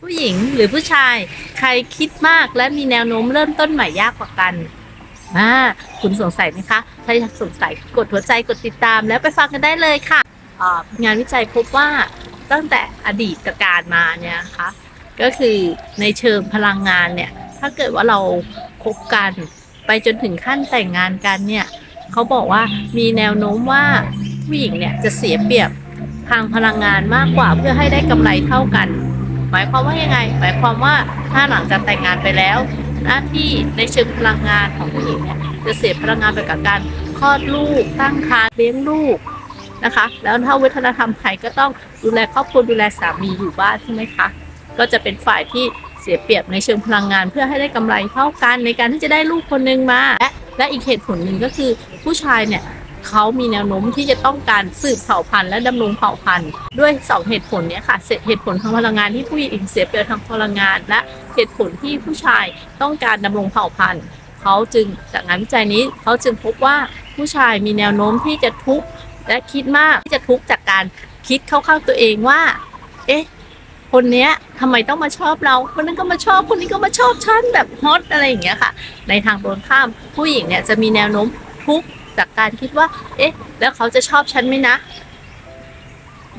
ผู้หญิงหรือผู้ชาย ใครคิดมากและมีแนวโน้มเริ่มต้นใหม่ยากกว่ากันอ่าคุณสงสัยไหมคะถ้าอยากสงสัยกดหัวใจกดติดตามแล้วไปฟังกันได้เลยค่ะงานวิจัยพบว่าตั้งแต่อดีตการมาเนี่ยนะคะก็คือในเชิงพลังงานเนี่ย ถ้าเกิดว่าเราคบกัน ไปจนถึงขั้นแต่งงานกันเนี่ยเขาบอกว่ามีแนวโน้มว่าผู้หญิงเนี่ยจะเสียเปรียบทางพลังงานมากกว่าเพื่อให้ได้กำไรเท่ากัน หมายความว่ายังไง หมายความว่าถ้าหลังจากแต่งงานไปแล้ว หน้าที่ในเชิงพลังงานของผู้หญิงเนี่ยจะเสียพลังงานไปกับการคลอดลูก ตั้งครรภ์เลี้ยงลูกนะคะ แล้วถ้าวัฒนธรรมไทยก็ต้องดูแลครอบครัวดูแลสามีอยู่บ้านใช่ไหมคะก็จะเป็นฝ่ายที่เสียเปรียบในเชิงพลังงาน เพื่อให้ได้กำไรเท่ากันในการที่จะได้ลูกคนหนึ่งมาและและอีกเหตุผลหนึ่งก็คือผู้ชายเนี่ย เขามีแนวโน้มที่จะต้องการสืบเผ่าพันธุ์และดำรงเผ่าพันธุ์ด้วยสองเหตุผลนี้ค่ะเหตุผลทางพลังงานที่ผู้หญิงเสียเปรียบทางพลังงาน และเหตุผลที่ผู้ชายต้องการดำรงเผ่าพันธุ์เขาจึงจากงานวิจัยนี้เขาจึงพบว่าผู้ชายมีแนวโน้มที่จะทุกข์และคิดมากที่จะทุกข์จากการคิดเข้าข้างตัวเองว่า เอ๊ะคนเนี้ยทำไมต้องมาชอบเรา คนนั้นก็มาชอบ คนนี้ก็มาชอบฉันแบบฮอตอะไรอย่างเงี้ยค่ะ ในทางตรงข้ามผู้หญิงเนี่ยจะมีแนวโน้มทุกข์ จากการคิดว่า เอ๊ะ แล้วเขาจะชอบฉันไหมนะ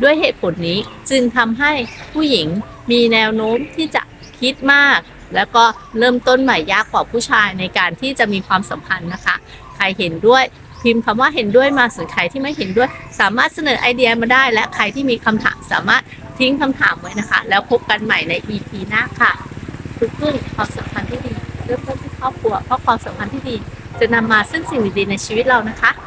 ด้วยเหตุผลนี้จึงทำให้ผู้หญิงมีแนวโน้มที่จะคิดมาก แล้วก็เริ่มต้นใหม่ยากกว่าผู้ชายในการที่จะมีความสัมพันธ์นะคะ ใครเห็นด้วยพิมพ์คำว่าเห็นด้วยมาส่วนใครที่ไม่เห็นด้วย สามารถเสนอไอเดียมาได้ และใครที่มีคำถามสามารถทิ้งคำถามไว้นะคะ แล้วพบกันใหม่ใน EP หน้าค่ะทุกขึ้นความสัมพันธ์ที่ดีเริ่มต้นที่ครอบครัวเพราะความสัมพันธ์ที่ดี จะนำมาซึ่งสิ่งดีๆในชีวิตเรานะคะ